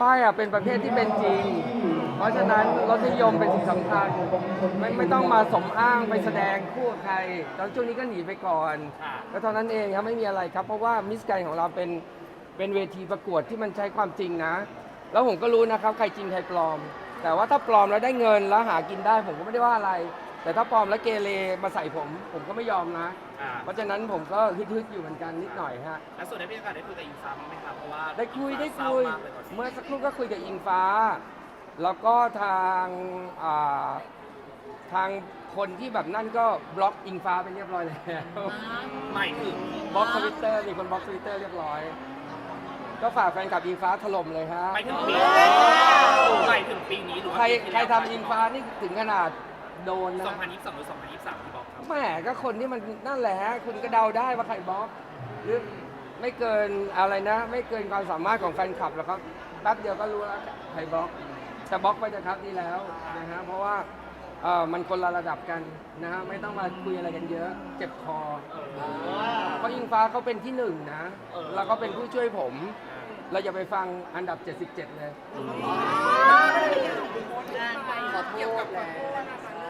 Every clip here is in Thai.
ฝ้ายอะเป็นประเภทที่เป็นจริง เพราะฉะนั้นรสนิยมเป็นสิ่งสำคัญไม่ไม่ต้องมาสมอ้างไปแสดงคู่กับใครแล้วช่วงนี้ก็หนีไปก่อนก็เท่านั้นเองครับไม่มีอะไรครับ เพราะว่ามิสแกของเราเป็นเป็นเวทีประกวดที่มันใช้ความจริงนะ แล้วผมก็รู้นะครับใครจริงใครปลอม แต่ว่าถ้าปลอมแล้วได้เงินแล้วหากินได้ผมก็ไม่ได้ว่าอะไร แต่ถ้าปลอมแล้วเกเรมาใส่ผม ผมก็ไม่ยอมนะ อ่าเพราะฉะนั้นผมก็ฮึดๆอยู่เหมือนกันนิดหน่อยฮะ แล้วส่วนได้มีโอกาสได้คุยกับอิงฟ้าบ้างไหมครับเพราะว่าได้คุยได้เศร้าคุยมากเลยตอนนี้เมื่อสักครู่ก็คุยกับอิงฟ้า แล้วก็ทางอ่าทางคนที่แบบนั่นก็บล็อกอิงฟ้าไปเรียบร้อยแล้วหมายถึงบล็อกทวิตเตอร์มีคนบล็อกทวิตเตอร์เรียบร้อย ก็ฝากแฟนคลับอิงฟ้าถล่มเลยฮะหมายถึงปีหมายถึงปีนี้หรือว่าใครปีที่ใครแล้วทำอิงฟ้านี่ถึงขนาด โดนนะ2022หรือ2023ที่บอกครับแหมก็คนที่มันนั่นแหละฮะคุณก็เดาได้ว่าใครบล็อกหรือไม่เกินอะไรนะ ไม่เกินความสามารถของแฟนคลับหรอกครับแป๊บเดียวก็รู้แล้วใครบล็อกจะบล็อกไปจะครับนี่แล้วนะฮะเพราะว่าเอ่อมันคนละระดับกันนะฮะไม่ต้องมาคุยอะไรกันเยอะ เจ็บคอเพราะอิงฟ้าเขาเป็นที่หนึ่งนะแล้วก็เป็นผู้ช่วยผม เราจะไปฟังอันดับ 77 เลย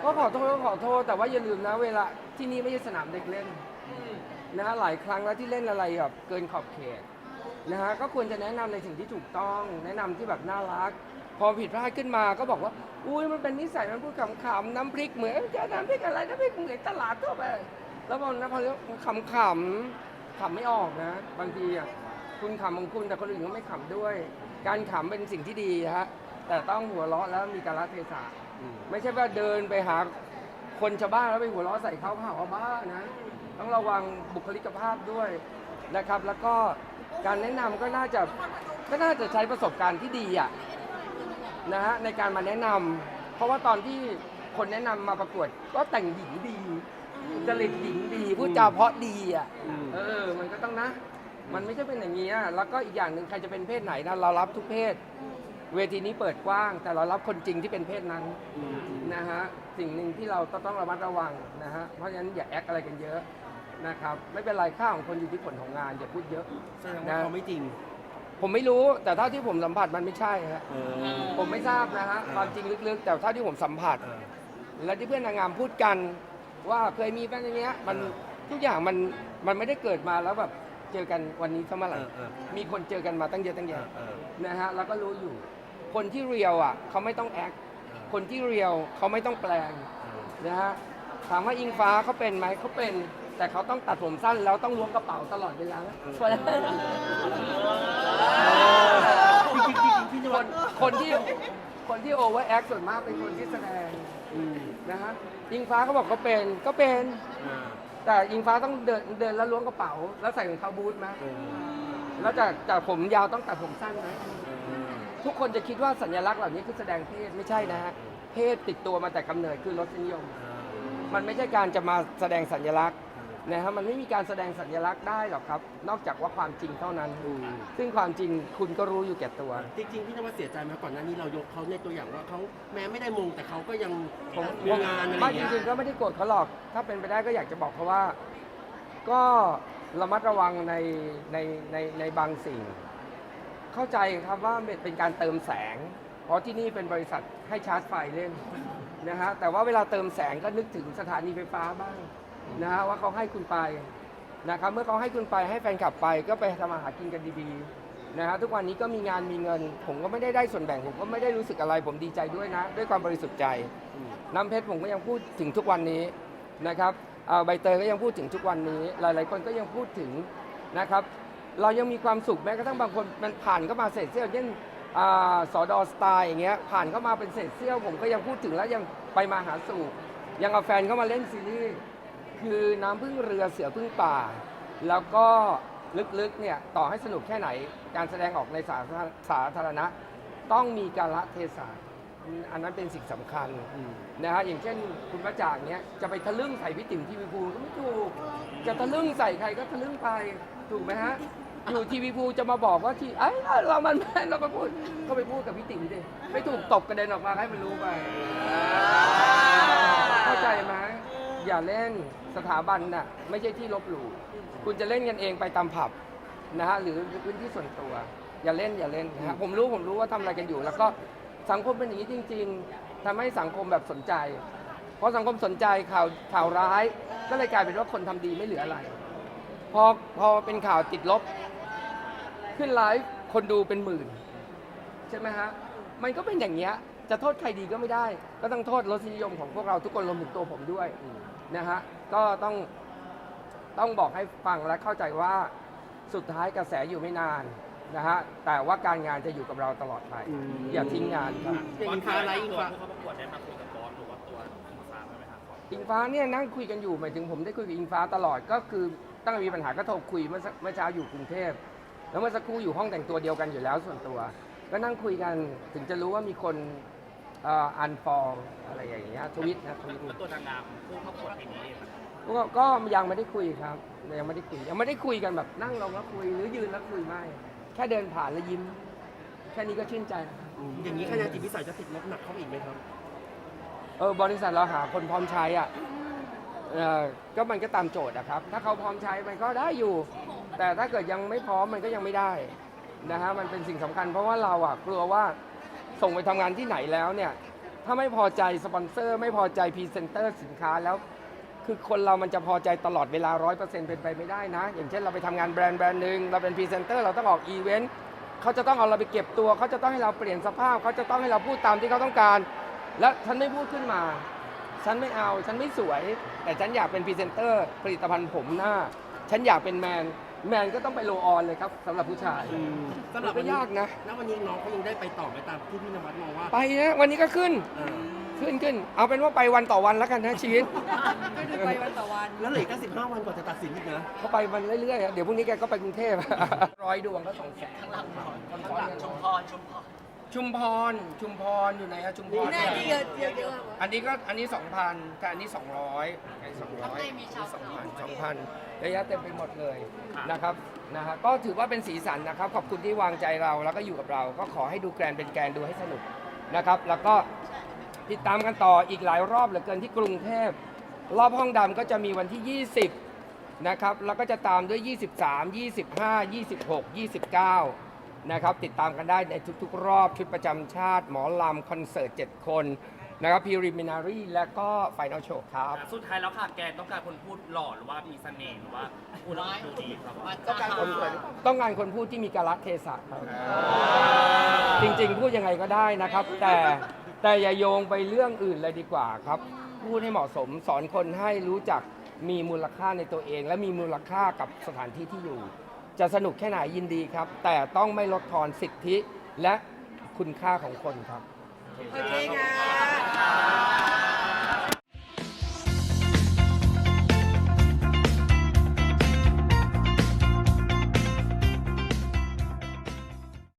ก็ขอโทษก็ขอโทษแต่ว่าอย่าลืมนะเวลาที่นี่ไม่ใช่สนามเด็กเล่นนะฮะหลายครั้งแล้วที่เล่นอะไรแบบเกินขอบเขตนะฮะก็ควรจะแนะนำในสิ่งที่ถูกต้อง แนะนำที่แบบน่ารัก พอผิดพลาดขึ้นมาก็บอกว่า อุ้ยมันเป็นนิสัยมันพูดขำๆน้ำพริกเหมือนจะน้ำพริกอะไรน้ำพริกเหมือนตลาดทั่วไปแล้วพอนะพอขำๆขำไม่ออกนะ บางทีอะคุณขำของคุณแต่คนอื่นเขาไม่ขำด้วย การขำเป็นสิ่งที่ดีฮะแต่ต้องหัวเราะแล้วมีกาลเทศะ ไม่ใช่ว่าเดินไปหาคนชาวบ้านแล้วไปหัวเราะใส่เขาเผาว่าบ้านะต้องระวังบุคลิกภาพด้วยนะครับ แล้วก็การแนะนำก็น่าจะก็น่าจะใช้ประสบการณ์ที่ดีอะนะฮะในการมาแนะนำเพราะว่าตอนที่คนแนะนำมาประกวด ก็แต่งหญิงดีจริตหญิงดีพูดจาเพราะดีอะเออ มันก็ต้องนะ มันไม่ใช่เป็นอย่างนี้อะแล้วก็อีกอย่างหนึ่งใครจะเป็นเพศไหนนะเรารับทุกเพศ เวทีนี้เปิดกว้าง แต่เรารับคนจริงที่เป็นเพศนั้นนะฮะสิ่งหนึ่งที่เราต้องระมัดระวังนะฮะเพราะฉะนั้นอย่าแอคอะไรกันเยอะนะครับไม่เป็นไรค่าของคนอยู่ที่ผลของงานอย่าพูดเยอะแสดงว่าเขาไม่จริง ผมไม่รู้แต่เท่าที่ผมสัมผัสมันไม่ใช่ฮะเออผมไม่ทราบนะฮะเออความจริงลึกๆ แต่เท่าที่ผมสัมผัสเออและที่เพื่อนนางงามพูดกัน ว่าเคยมีแฟนอย่างเงี้ยมันเออทุกอย่างมันมันไม่ได้เกิดมาแล้วแบบเจอกันวันนี้เท่าไหร่เออเออมีคนเจอกันมาตั้งเยอะตั้งเอแยะอเออนะฮะแล้วก็รู้อยู่ คนที่เรียวอะเขาไม่ต้องแอคคนที่เรียวเขาไม่ต้องแปลงนะฮะถามว่าอิงฟ้าเขาเป็นไหมเขาเป็น แต่เขาต้องตัดผมสั้นแล้วต้องล้วงกระเป๋าตลอดเวลาจริงๆจริงๆพี่นควัดนคนที่คนที่โอเวอร์แอคส่วนมากเป็นคนที่แสดงอืมนะฮะอิงฟ้าเขาบอกเขาเป็นก็เป็นอ่าแต่อิงฟ้าต้องเดินเดินแล้วล้วงกระเป๋า แล้วใส่รองเท้าบูทไหมเออแล้วจากจากผมยาวต้องตัดผมสั้นไหมเออ ทุกคนจะคิดว่าสัญลักษณ์เหล่านี้คือแสดงเพศไม่ใช่นะฮะเพศติดตัวมาแต่กำเนิดคือรสนิยม มันไม่ใช่การจะมาแสดงสัญลักษณ์นะฮะมันไม่มีการแสดงสัญลักษณ์ได้หรอกครับ นอกจากว่าความจริงเท่านั้นอืมซึ่งความจริงคุณก็รู้อยู่แก่ตัว จริงๆพี่นวัดเสียใจไหมก่อนหน้านี้เรายกเขาในตัวอย่างว่าเขาแม้ไม่ได้มงแต่เขาก็ยังผมมีงานอะไรอไม่ย่างจเงี้ยริงๆก็ไม่ได้โกรธเขาหรอก ถ้าเป็นไปได้ก็อยากจะบอกเขาว่า ก็ระมัดระวังในในในในบางสิ่ง เข้าใจครับว่าเป็นการเติมแสง เพราะที่นี่เป็นบริษัทให้ชาร์จไฟเล่นนะฮะแต่ว่าเวลาเติมแสงก็นึกถึงสถานีไฟฟ้าบ้างนะฮะว่าเขาให้คุณไปนะครับเมื่อเขาให้คุณไปให้แฟนคลับไปก็ไปทำอาหารกินกันดีๆนะฮะทุกวันนี้ก็มีงานมีเงิน ผมก็ไม่ได้ได้ส่วนแบ่งผมก็ไม่ได้รู้สึกอะไรผมดีใจด้วยนะ ด้วยความบริสุทธิ์ใจน้ำเพชรผมก็ยังพูดถึงทุกวันนี้นะครับใบเตยก็ยังพูดถึงทุกวันนี้ หลายๆคนก็ยังพูดถึงนะครับ เรายังมีความสุขแม้กระทั่งบางคนมันผ่านเข้ามาเศษเสี้ยวเช่นสอดอสไตล์อย่างเงี้ยผ่านเข้ามาเป็นเศษเสี้ยวผมก็ยังพูดถึงแล้วยังไปมาหาสู่ยังเอาแฟนเข้ามาเล่นซีรีส์คือน้ำพึ่งเรือเสือพึ่งป่า แล้วก็ลึกๆเนี่ยต่อให้สนุกแค่ไหนการแสดงออกในสาธารสาธารณะ ต้องมีการละเทศะอันนั้นเป็นสิ่งสำคัญนะฮะอย่างเช่นคุณประจางเนี้ยจะไปทะลึ่งใส่พี่ติ๋มทีวีภูก็ไม่ถูกจะทะลึ่งใส่ใครก็ทะลึ่งไปถูกไหมฮะ อยู่ทีวีภูจะมาบอกว่าที่ไอ้ยเรามันแมนเรามาพูดก็ไปพูดกับพี่ติ๋มดิไม่ถูกตบกระเด็นออกมาให้มันรู้ไปเข้าใจไหมอย่าเล่นสถาบันน่ะไม่ใช่ที่ลบหลู่คุณจะเล่นกันเองไปตามผับนะฮะหรือพื้นที่ส่วนตัว อย่าเล่นอย่าเล่นนะฮะผมรู้ผมรู้ว่าทำอะไรกันอยู่ แล้วก็สังคมเป็นอย่างนี้จริง ๆทำให้สังคมแบบสนใจ เพราะสังคมสนใจข่าวข่าวร้าย ก็เลยกลายเป็นว่าคนทำดีไม่เหลืออะไร พอพอเป็นข่าวติดลบ ขึ้นไลฟ์คนดูเป็นหมื่น ใช่ไหมฮะ มันก็เป็นอย่างเงี้ย จะโทษใครดีก็ไม่ได้ ก็ต้องโทษรสนิยมของพวกเราทุกคนรวมถึงตัวผมด้วยนะฮะ ก็ต้องต้องบอกให้ฟังและเข้าใจว่าสุดท้ายกระแสอยู่ไม่นานนะฮะ แต่ว่าการงานจะอยู่กับเราตลอดไปอืมอย่าทิ้งงานครับ อย่างอิงฟ้าไลฟ์อิงตัวฟ้าผู้เข้าประกวดได้มาคุยกับ อิงฟ้าเนี่ยนั่งคุยกันอยู่หมายถึงผมได้คุยกับอิงฟ้าตลอดก็คือตั้งแต่มีปัญหาก็โทรคุยเมื่อสักเมื่อเช้าอยู่กรุงเทพแล้วเมื่อสักครู่อยู่ห้องแต่งตัวเดียวกันอยู่แล้วส่วนตัว ก็นั่งคุยกันถึงจะรู้ว่ามีคนอันฟองอะไรอย่างเงี้ยทวิตนะทวิต แล้วตัวนางงามผู้เข้าประกวดปีนี้เองอะก็ก็ยังไม่ได้คุยครับ ยังไม่ได้คุย ยังไม่ได้คุยกันแบบนั่งลงแล้วคุยหรือยืนแล้วคุยไม่ แค่เดินผ่านแล้วยิ้ม แค่นี้ก็ชื่นใจแล้วครับอืมอย่างนี้คะแนนจิตวิสัยจะติดลบหนักเข้าไปอีกไหมครับ เออบริษัทเราหาคนพร้อมใช้อะเออก็มันก็ตามโจทย์นะครับ ถ้าเขาพร้อมใช้มันก็ได้อยู่ แต่ถ้าเกิดยังไม่พร้อมมันก็ยังไม่ได้นะฮะมันเป็นสิ่งสำคัญ เพราะว่าเราอะกลัวว่าส่งไปทำงานที่ไหนแล้วเนี่ยถ้าไม่พอใจสปอนเซอร์ ไม่พอใจพรีเซนเตอร์สินค้าแล้วคือคนเรามันจะพอใจตลอดเวลา 100%เป็นไปไม่ได้นะ อย่างเช่นเราไปทำงานแบรนด์แบรนด์หนึ่งเราเป็นพรีเซนเตอร์เราต้องออกอีเวนต์เขาจะต้องเอาเราไปเก็บตัว เขาจะต้องให้เราเปลี่ยนสภาพ เขาจะต้องให้เราพูดตามที่เขาต้องการ แล้วฉันไม่พูดขึ้นมา ฉันไม่เอา ฉันไม่สวย แต่ฉันอยากเป็นพรีเซนเตอร์ผลิตภัณฑ์ผมหน้า ฉันอยากเป็นแมน แมนก็ต้องไปโลออนเลยครับสำหรับผู้ชายอืมสำหรับไม่วันนี้ยากนะ แล้ววันนี้น้องเขายังได้ไปต่อไปตามที่พี่นวัดมองว่า ไปนะ วันนี้ก็ขึ้น เออขึ้นขึ้น เอาเป็นว่าไปวันต่อวันแล้วกันนะชีวิต ก็คือไปวันต่อวัน แล้วเหลืออก15วันก่อนจะตัดสินอีกนะ เขาไปมันเรื่อยๆอะเดี๋ยวพรุ่งนี้แกก็ไปกรุงเทพ ร้อยดวงก็สองแสนข้างหลังข้างหลังชุมพรชุมพร ชุมพร ชุมพรอยู่ไหนอะชุมพรนี่ที่เยอะเยอะเยอะอันนี้ก็อันนี้สองพันแต่อันนี้สองร้อยอันนี้สองร้อยสองพันสองพันเยอะแยะเต็มไปหมดเลยนะครับนะฮะก็ถือว่าเป็นสีสันนะครับ ขอบคุณที่วางใจเราแล้วก็อยู่กับเรา ก็ขอให้ดูแกรนเป็นแกรนดูให้สนุกนะครับ แล้วก็ติดตามกันต่ออีกหลายรอบเหลือเกินที่กรุงเทพรอบห้องดำก็จะมีวันที่ 20 นะครับ แล้วก็จะตามด้วย 23 25 26 29 นะครับติดตามกันได้ในทุกๆ รอบชุดประจำชาติ หมอลำคอนเสิร์ต 7 คนนะครับพิริมินารีและก็ไฟนอลโชว์ครับสุดท้ายแล้วค่ะแกต้องการคนพูดหล่อหรือว่ามีเสน่ห์หรือว่าพูดแล้วดูดีครับต้องการคนสวยต้องการคนพูดที่มีกาลเทศะครับจริงๆ พูดยังไงก็ได้นะครับ แต่แต่อย่าโยงไปเรื่องอื่นเลยดีกว่าครับ พูดให้เหมาะสมสอนคนให้รู้จักมีมูลค่าในตัวเอง และมีมูลค่ากับสถานที่ที่อยู่ จะสนุกแค่ไหนยินดีครับ แต่ต้องไม่ลดทอนสิทธิและคุณค่าของคนครับ โอเคค่ะ